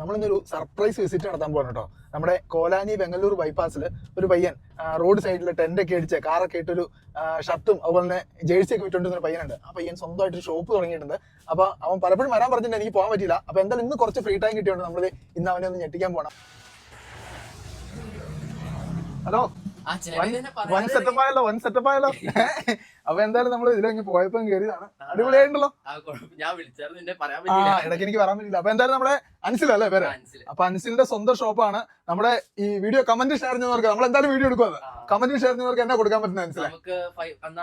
നമ്മളിന്നൊരു surprise visit നടത്താൻ പോകണം കേട്ടോ നമ്മുടെ കോലാനി ബംഗളൂർ ബൈപ്പാസിൽ ഒരു പയ്യൻ റോഡ് സൈഡിൽ ടെന്റ് ഒക്കെ അടിച്ച് കാറൊക്കെ ഇട്ടൊരു ഷർട്ടും അതുപോലെ തന്നെ ജേഴ്സി ഒക്കെ വിട്ടുകൊണ്ടിരുന്ന ഒരു പയ്യനുണ്ട്. ആ പയ്യൻ സ്വന്തമായിട്ട് ഒരു ഷോപ്പ് തുടങ്ങിയിട്ടുണ്ട്. അപ്പോൾ അവൻ പലപ്പോഴും വരാൻ പറഞ്ഞിട്ടുണ്ട് എനിക്ക് പോകാൻ പറ്റില്ല അപ്പോൾ എന്തായാലും ഇന്ന് കുറച്ച് ഫ്രീ ടൈം കിട്ടിയുണ്ട് നമ്മൾ ഇന്ന് അവനെ ഒന്ന് ഞെട്ടിക്കാൻ പോകണം ഹലോ വൺ സെറ്റപ്പ് ആയല്ലോ വൺ സെറ്റപ്പ് ആയല്ലോ. അപ്പൊ എന്തായാലും നമ്മൾ ഇതിലങ്ങ് പോയപ്പോ കയറിയതാണ് അടിപൊളിയായിട്ടുണ്ടല്ലോ. ഞാൻ വിളിച്ചായിരുന്നു നിന്നെ പറയാൻ ആ ഇടയ്ക്ക് എനിക്ക് പറയാൻ പറ്റില്ല അപ്പൊ എന്തായാലും നമ്മുടെ അൻസിലല്ലേ പേര്. അപ്പൊ അൻസിലിന്റെ സ്വന്തം ഷോപ്പാണ്. നമ്മുടെ ഈ വീഡിയോ കമന്റ് ഷെയർ ചെയ്യുന്നവർക്ക് നമ്മൾ എന്തായാലും വീഡിയോ എടുക്കും കമന്റ് ഷെയർ ചെയ്യുന്നവർക്ക് എന്നാ കൊടുക്കാൻ പറ്റുന്ന അൻസിലെ? നമുക്ക്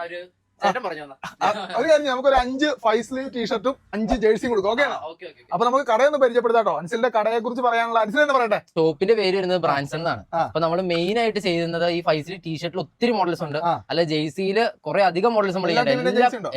ഒരു ചേട്ടൻ കഴിഞ്ഞ് നമുക്ക് ഒരു നമുക്കൊരു അഞ്ച് ഫൈവ് സ്ലീവ് ടീഷർട്ടും അഞ്ച് ജേഴ്സിയും കൊടുക്കും. ഓക്കെ. അപ്പൊ നമുക്ക് കടയൊന്ന് പരിചയപ്പെടുത്താട്ടോ. അൻസിലിന്റെ കടയെ കുറിച്ച് പറയാനുള്ള അൻസിൽ എന്ന് പറയട്ടെ ഷോപ്പിന്റെ പേര് വരുന്നത് ബ്രാൻസ് എന്നാണ്. അപ്പൊ നമ്മൾ മെയിൻ ആയിട്ട് ചെയ്യുന്നത് ഈ ഫൈസിൽ ടീഷർട്ടിൽ ഒത്തിരി മോഡൽസ് ഉണ്ട്. അല്ല ജെയ്സിയിൽ കുറെ അധികം മോഡൽസ് നമ്മൾ?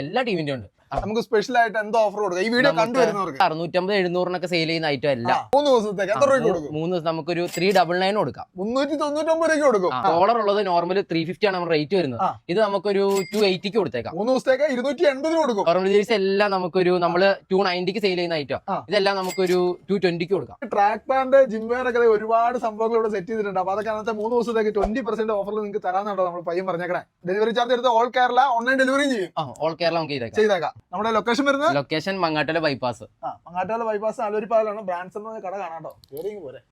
എല്ലാ ടീമിന്റെ ഉണ്ട്. നമുക്ക് സ്പെഷ്യൽ ആയിട്ട് എന്തോ ഓഫർ കൊടുക്കാം. ഈ വീഡിയോ കണ്ടുവരുന്നവർക്ക്. അറുന്നൂറ്റമ്പത് എഴുന്നൂറിനൊക്കെ സെയിൽ ചെയ്യുന്ന ഐറ്റം അല്ല. മൂന്ന് ദിവസത്തേക്ക് എത്ര രൂപ കൊടുക്കും? മൂന്ന് ദിവസം നമുക്കൊരു ത്രീ ഡബിൾ നയൻ കൊടുക്കാം. മുന്നൂറ്റി തൊണ്ണൂറ്റൊമ്പത് രൂപയ്ക്ക് കൊടുക്കും. ഡോളർ ഉള്ളത് നോർമൽ ത്രീ ഫിഫ്റ്റി ആണ് നമ്മുടെ റേറ്റ് വരുന്നത്. ഇത് നമുക്കൊരു ടു എയ്റ്റിക്ക് കൊടുത്തേക്കാം. മൂന്ന് ദിവസത്തേക്ക് ഇരുന്നൂറ്റി എൺപത് കൊടുക്കും. നോർമൽ ജേഴ്സി എല്ലാം നമുക്കൊരു നമ്മൾ ടു നയന്റിക്ക് സെയിൽ ചെയ്യുന്ന ഐറ്റം ഇതെല്ലാം നമുക്കൊരു ടു ട്വന്റിക്ക് കൊടുക്കാം. ട്രാക്ക് പാൻഡ് ജിം വെയർ ഒക്കെ ഒരുപാട് സംഭവങ്ങൾ ഇവിടെ സെറ്റ് ചെയ്തിട്ടുണ്ട്. അപ്പൊ അതൊക്കെ അന്നത്തെ മൂന്ന് ദിവസത്തേക്ക് ട്വന്റി പെർസെന്റ് ഓഫർ നിങ്ങൾക്ക് തരാന്നുണ്ടോ നമ്മൾ പയ്യൻ പറഞ്ഞേക്കണേ. ഡെലിവറി ചാർജ് എടുത്ത് ഓൾ കേരള ഓൺലൈൻ ഡെലിവറി ചെയ്യും. ഓൾ കേരള നമുക്ക് ചെയ്തേക്കാം. നമ്മുടെ ലൊക്കേഷൻ വരുന്നത്? ലൊക്കേഷൻ മങ്ങാട്ടല ബൈപ്പാസ് ആ മങ്ങാട്ടല ബൈപ്പാസ് അലൂരിപ്പാലാണ് ബ്രാൻഡ്സ് എന്ന കട കാണാട്ടോ കേറിയെങ്കിൽ പോരെ.